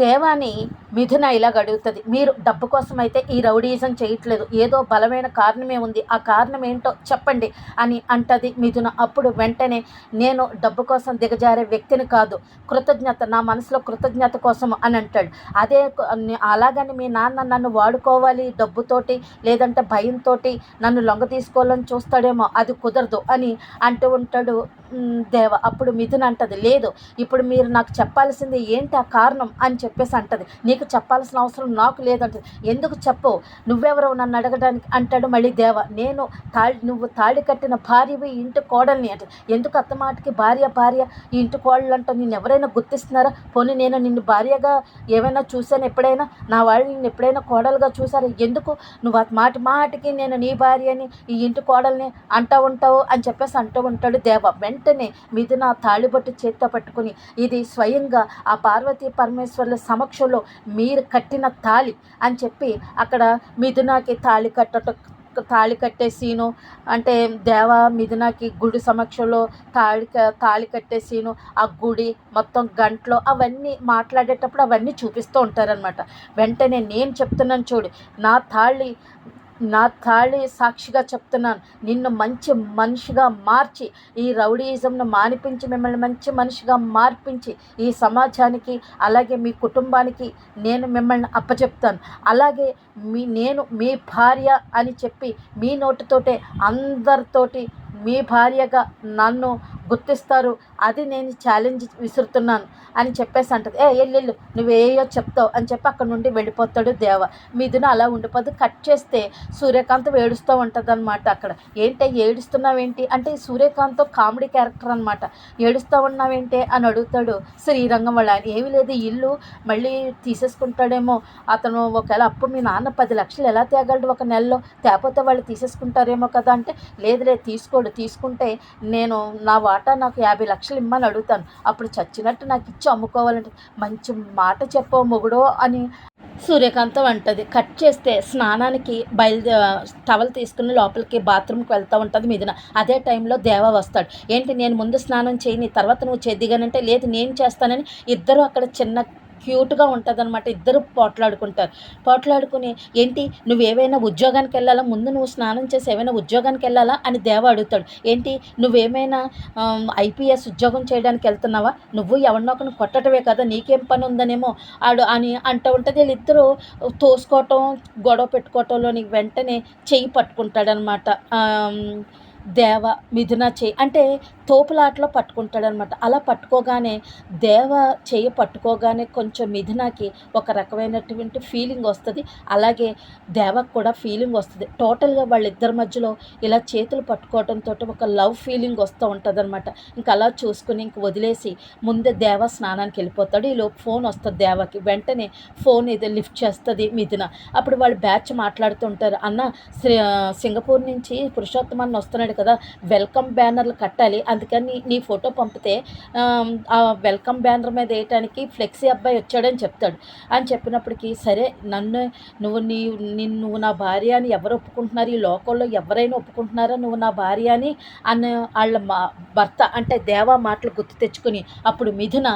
దేవాని మిథున ఇలాగ అడుగుతుంది మీరు డబ్బు కోసం అయితే ఈ రౌడీజం చేయట్లేదు. ఏదో బలమైన కారణమే ఉంది. ఆ కారణం ఏంటో చెప్పండి అని అంటది మిథున. అప్పుడు వెంటనే నేను డబ్బు కోసం దిగజారే వ్యక్తిని కాదు. కృతజ్ఞత నా మనసులో కృతజ్ఞత కోసం అని అంటాడు. అదే అలాగని మీ నాన్న నన్ను వాడుకోవాలి డబ్బుతోటి లేదంటే భయంతో నన్ను లొంగ తీసుకోవాలని చూస్తాడేమో అది కుదరదు అని అంటూ ఉంటాడు దేవ. అప్పుడు మిథున అంటది లేదు ఇప్పుడు మీరు నాకు చెప్పాల్సింది ఏంటి? ఆ కారణం అని చెప్పేసి అంటది. నీకు చెప్పాల్సిన అవసరం నాకు లేదంటది ఎందుకు చెప్పు? నువ్వెవరో నన్ను అడగడానికి అంటాడు మళ్ళీ దేవ. నేను తాళి నువ్వు తాళి కట్టిన భార్యవి ఇంటి కోడల్ని అంటే ఎందుకు అత్తమాటికి భార్య భార్య ఈ ఇంటి కోడలు అంటావు నిన్ను ఎవరైనా గుర్తిస్తున్నారా? పోనీ నేను నిన్ను భార్యగా ఏమైనా చూశాను ఎప్పుడైనా? నా వాళ్ళు నిన్ను ఎప్పుడైనా కోడలుగా చూసారా ఎందుకు? నువ్వు మాటి మాటికి నేను నీ భార్యని ఈ ఇంటి కోడల్ని అంటూ ఉంటావు అని చెప్పేసి అంటూ ఉంటాడు దేవ. వెంటనే మిథున తాళిబొట్టు చేత్తో పట్టుకుని ఇది స్వయంగా ఆ పార్వతీ పరమేశ్వర్ల సమక్షంలో మీరు కట్టిన తాళి అని చెప్పి అక్కడ మిథునాకి తాళి కట్టట తాళి కట్టే సీను అంటే దేవ మిథునాకి గుడి సమక్షంలో తాళి తాళి కట్టే సీను ఆ గుడి మొత్తం గంటలో అవన్నీ మాట్లాడేటప్పుడు అవన్నీ చూపిస్తూ ఉంటారనమాట వెంటనే నేను చెప్తున్నాను చూడు నా తాళి నా తాళి సాక్షిగా చెప్తున్నాను. నిన్ను మంచి మనిషిగా మార్చి ఈ రౌడీయిజంను మానిపించి మిమ్మల్ని మంచి మనిషిగా మార్పించి ఈ సమాజానికి అలాగే మీ కుటుంబానికి నేను మిమ్మల్ని అప్పచెప్తాను. అలాగే మీ నేను మీ భార్య అని చెప్పి మీ నోటితోటే అందరితోటి మీ భార్యగా నన్ను గుర్తిస్తారు. అది నేను ఛాలెంజ్ విసురుతున్నాను అని చెప్పేసి అంటది. ఏ ఎల్లెళ్ళు నువ్వేయో చెప్తావు? అని చెప్పి అక్కడ నుండి వెళ్ళిపోతాడు దేవ. మిథున అలా ఉండిపోదు. కట్ చేస్తే సూర్యకాంత్ ఏడుస్తూ ఉంటుంది అనమాట అక్కడ. ఏంటి ఏడుస్తున్నావేంటి? అంటే సూర్యకాంత్ కామెడీ క్యారెక్టర్ అనమాట ఏడుస్తూ ఉన్నావేంటి? అని అడుగుతాడు శ్రీరంగం వాళ్ళ ఏమీ లేదు ఇల్లు మళ్ళీ తీసేసుకుంటాడేమో. అతను ఒకవేళ అప్పు మీ నాన్న పది లక్షలు ఎలా తేగలడు? ఒక నెలలో తేపోతే వాళ్ళు తీసేసుకుంటారేమో కదా అంటే లేదు లేదు తీసుకోడు. తీసుకుంటే నేను నా వాటా నాకు యాభై లక్షలు ఇమ్మని అడుగుతాను. అప్పుడు చచ్చినట్టు నాకు ఇచ్చి అమ్ముకోవాలంటే మంచి మాట చెప్పవు మొగుడో అని సూర్యకాంతం అంటది. కట్ చేస్తే స్నానానికి బయలుదే టవల్ తీసుకుని లోపలికి బాత్రూమ్కి వెళ్తూ ఉంటుంది మిథున అదే టైంలో దేవ వస్తాడు. ఏంటి నేను ముందు స్నానం చేయని తర్వాత నువ్వు చేద్దిగానంటే లేదు నేను చేస్తానని ఇద్దరు అక్కడ చిన్న క్యూట్గా ఉంటుంది అనమాట ఇద్దరు పోట్లాడుకుంటారు. పోట్లాడుకుని ఏంటి నువ్వు ఏవైనా ఉద్యోగానికి వెళ్ళాలా ముందు నువ్వు స్నానం చేసి ఏమైనా ఉద్యోగానికి వెళ్ళాలా అని దేవ అడుగుతాడు. ఏంటి నువ్వేమైనా ఐపీఎస్ ఉద్యోగం చేయడానికి వెళ్తున్నావా నువ్వు ఎవరినో ఒకరిని కొట్టడమే కదా నీకేం పని ఉందనేమో ఆడు అని అంటూ ఉంటుంది. వీళ్ళిద్దరూ తోసుకోవటం గొడవ పెట్టుకోవటంలోని వెంటనే చెయ్యి పట్టుకుంటాడనమాట దేవ మిథున చేయి. అంటే తోపులాటలో పట్టుకుంటాడనమాట. అలా పట్టుకోగానే దేవ చేయి పట్టుకోగానే కొంచెం మిథునకి ఒక రకమైనటువంటి ఫీలింగ్ వస్తుంది. అలాగే దేవకు కూడా ఫీలింగ్ వస్తుంది. టోటల్గా వాళ్ళిద్దరి మధ్యలో ఇలా చేతులు పట్టుకోవడంతో ఒక లవ్ ఫీలింగ్ వస్తూ ఉంటుంది అనమాట ఇంకా అలా చూసుకుని ఇంక వదిలేసి ముందే దేవ స్నానానికి వెళ్ళిపోతాడు. ఈలో ఫోన్ వస్తుంది దేవకి. వెంటనే ఫోన్ ఏదో లిఫ్ట్ చేస్తుంది మిథున. అప్పుడు వాళ్ళు బ్యాచ్ మాట్లాడుతుంటారు అన్న శ్రీ సింగపూర్ నుంచి పురుషోత్తమాన్ని వస్తున్నాడు కదా వెల్కమ్ బ్యానర్లు కట్టాలి. అందుకని నీ ఫోటో పంపితే ఆ వెల్కమ్ బ్యానర్ మీద వేయటానికి ఫ్లెక్సీ అబ్బాయి వచ్చాడని చెప్తాడు. అని చెప్పినప్పటికీ సరే నన్ను నువ్వు నీ నిన్ను నువ్వు నా భార్య అని ఎవరు ఒప్పుకుంటున్నారు? ఈ లోకంలో ఎవరైనా ఒప్పుకుంటున్నారా? నువ్వు నా భార్య అని అన్న వాళ్ళ మా భర్త అంటే దేవా మాటలు గుర్తు తెచ్చుకుని అప్పుడు మిథున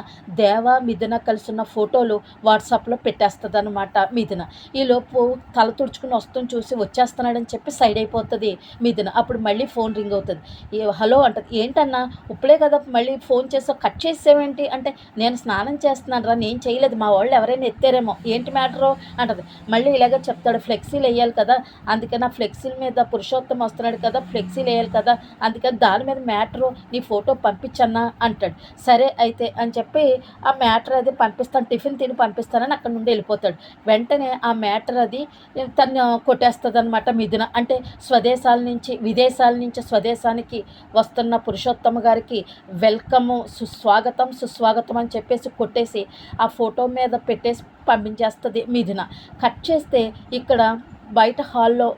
దేవా మిథున కలిసి ఉన్న ఫోటోలు వాట్సాప్లో పెట్టేస్తుంది అనమాట మిథున. ఈలోపు తల తుడుచుకుని వస్తుంది చూసి వచ్చేస్తున్నాడని చెప్పి సైడ్ అయిపోతుంది మిథున. అప్పుడు మళ్ళీ ఫోన్ రింగ్ అవుతుంది. ఏ హలో అంటది. ఏంటన్నా? ఇప్పుడే కదా మళ్ళీ ఫోన్ చేసావు కట్ చేసేవేంటి? అంటే నేను స్నానం చేస్తున్నాను రా నేను చేయలేదు. మా వాళ్ళు ఎవరైనా ఎత్తారేమో. ఏంటి మ్యాటరు? అంటది. మళ్ళీ ఇలాగ చెప్తాడు. ఫ్లెక్సీలు వేయాలి కదా. అందుకని ఆ ఫ్లెక్సీల మీద పురుషోత్తం వస్తున్నాడు కదా. ఫ్లెక్సీలు వేయాలి కదా. అందుకని దాని మీద మ్యాటరు నీ ఫోటో పంపించన్నా అంటాడు. సరే అయితే అని చెప్పి ఆ మ్యాటర్ అది పంపిస్తాను. టిఫిన్ తిని పంపిస్తానని అక్కడ నుండి వెళ్ళిపోతాడు. వెంటనే ఆ మ్యాటర్ అది తను కొట్టేస్తుంది అనమాట మిథున. అంటే స్వదేశాల నుంచి విదేశాల నుంచి స్వదేశానికి వస్తున్న పురుషోత్తమ గారికి వెల్కమ్ సుస్వాగతం సుస్వాగతం అని చెప్పేసి కొట్టేసి ఆ ఫోటో మీద పెట్టేసి పంపించేస్తుంది మిథున. కట్ చేస్తే ఇక్కడ బయట హాల్లో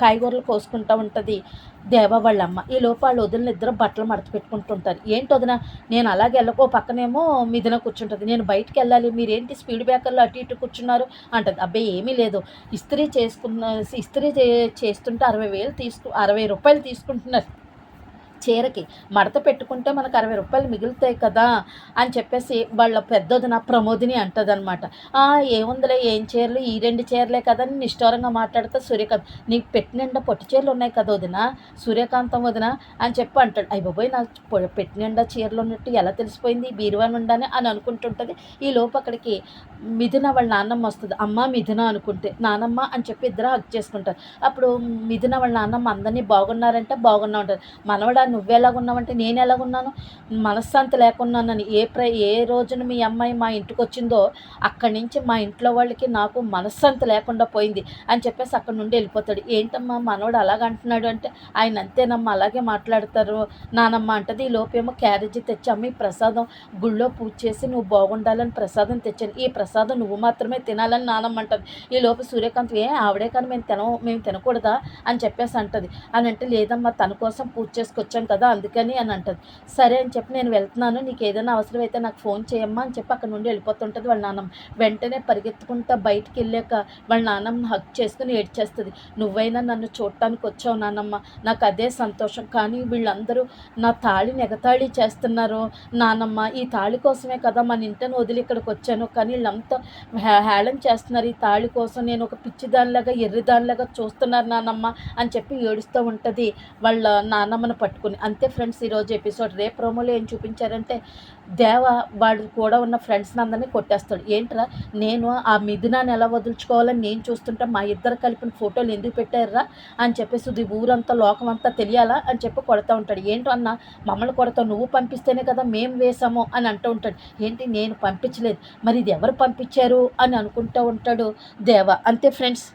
కాయగూరలు కోసుకుంటూ ఉంటుంది. దేవ వాళ్ళమ్మ ఈ లోపు వాళ్ళు వదిలిన ఇద్దరు బట్టలు మడత పెట్టుకుంటుంటారు ఏంటి వదిన నేను అలాగే వెళ్ళకో పక్కనేమో మిథున కూర్చుంటుంది. నేను బయటికి వెళ్ళాలి మీరేంటి స్పీడ్ బ్రేకర్లో అటు ఇటు కూర్చున్నారు? అంటది. అబ్బాయి ఏమీ లేదు. ఇస్త్రీ చేసుకున్న ఇస్త్రీ చే- చేస్తుంటే అరవై వేలు తీసుకు అరవై రూపాయలు తీసుకుంటున్నారు. చీరకి మడత పెట్టుకుంటే మనకు అరవై రూపాయలు మిగులుతాయి కదా అని చెప్పేసి వాళ్ళ పెద్దదిన ప్రమోదిని అంటదనమాట ఏముందిలే ఏం చీరలు? ఈ రెండు చీరలే కదా అని నిష్ఠూరంగా మాట్లాడితే సూర్యకాంత్ నీకు పెట్టినిండా పొట్టి చీరలు ఉన్నాయి కదా వదిన సూర్యకాంతం వదిన అని చెప్పి అంటాడు. అయ్యి బాబోయ్ నాకు పెట్టినిండా చీరలు ఉన్నట్టు ఎలా తెలిసిపోయింది? బీరువా నుండానే అని అనుకుంటుంటుంది. ఈ లోపు అక్కడికి మిథున వాళ్ళ నాన్నమ్మ వస్తుంది. అమ్మ మిథున అనుకుంటే నానమ్మ అని చెప్పి ఇద్దరు హక్ చేసుకుంటారు. అప్పుడు మిథున వాళ్ళ నాన్నమ్మ అందరినీ బాగున్నారంటే బాగున్నా ఉంటారు మనవడా నువ్వు ఎలాగున్నావంటే నేను ఎలాగున్నాను? మనశ్శాంతి లేకున్నానని. ఏ ప్ర ఏ రోజున మీ అమ్మాయి మా ఇంటికి వచ్చిందో అక్కడి నుంచి మా ఇంట్లో వాళ్ళకి నాకు మనశ్శాంతి లేకుండా పోయింది అని చెప్పేసి అక్కడ నుండి వెళ్ళిపోతాడు. ఏంటమ్మా మనోడు అలాగ అంటున్నాడు అంటే ఆయన అంతేనమ్మా అలాగే మాట్లాడతారు. నానమ్మ అంటది ఈ లోపేమో క్యారేజీ తెచ్చాము ఈ ప్రసాదం గుళ్ళో పూజ చేసి నువ్వు బాగుండాలని ప్రసాదం తెచ్చాను. ఈ ప్రసాదం నువ్వు మాత్రమే తినాలని నానమ్మ అంటది. ఈ లోపు సూర్యకాంత్ ఏ ఆవిడే కానీ మేము తిన మేము తినకూడదా? అని చెప్పేసి అంటది. అని అంటే లేదమ్మా తన కోసం పూజ చేసుకొచ్చాం కదా అందుకని అని అంటుంది. సరే అని చెప్పి నేను వెళ్తున్నాను నీకు ఏదైనా అవసరం అయితే నాకు ఫోన్ చేయమ్మా అని చెప్పి అక్కడ నుండి వెళ్ళిపోతుంటుంది వాళ్ళ నాన్నమ్మ. వెంటనే పరిగెత్తుకుంటా బయటికి వెళ్ళాక వాళ్ళ నాన్నమ్మ హక్ చేసుకుని ఏడ్చేస్తుంది. నువ్వైనా నన్ను చూడటానికి వచ్చావు నాన్నమ్మ నాకు అదే సంతోషం. కానీ వీళ్ళందరూ నా తాళిని ఎగతాళి చేస్తున్నారు నానమ్మ ఈ తాళి కోసమే కదా మన ఇంటిని వదిలి ఇక్కడికి వచ్చాను. కానీ వీళ్ళంతా హేళం చేస్తున్నారు. ఈ తాళి కోసం నేను ఒక పిచ్చిదానిలాగా ఎర్రిదానిలాగా చూస్తున్నారు నానమ్మ అని చెప్పి ఏడుస్తూ ఉంటుంది వాళ్ళ నానమ్మను పట్టుకుని. అంతే ఫ్రెండ్స్ ఈరోజు ఎపిసోడ్ రేపు ప్రోమోలో ఏం చూపించారంటే దేవ వాడు కూడా ఉన్న ఫ్రెండ్స్ని అందరినీ కొట్టేస్తాడు. ఏంట్రా నేను ఆ మిథునాన్ని ఎలా వదులుచుకోవాలని నేను చూస్తుంటే మా ఇద్దరు కలిపిన ఫోటోలు ఎందుకు పెట్టారురా అని చెప్పేసి ఇది ఊరంతా లోకం అంతా తెలియాలా అని చెప్పి కొడతా ఉంటాడు. ఏంటో అన్న మమ్మల్ని కొడతావు నువ్వు పంపిస్తేనే కదా మేము వేసాము అని అంటూ ఉంటాడు. ఏంటి నేను పంపించలేదు. మరి ఇది ఎవరు పంపించారు అని అనుకుంటూ ఉంటాడు దేవ. అంతే ఫ్రెండ్స్.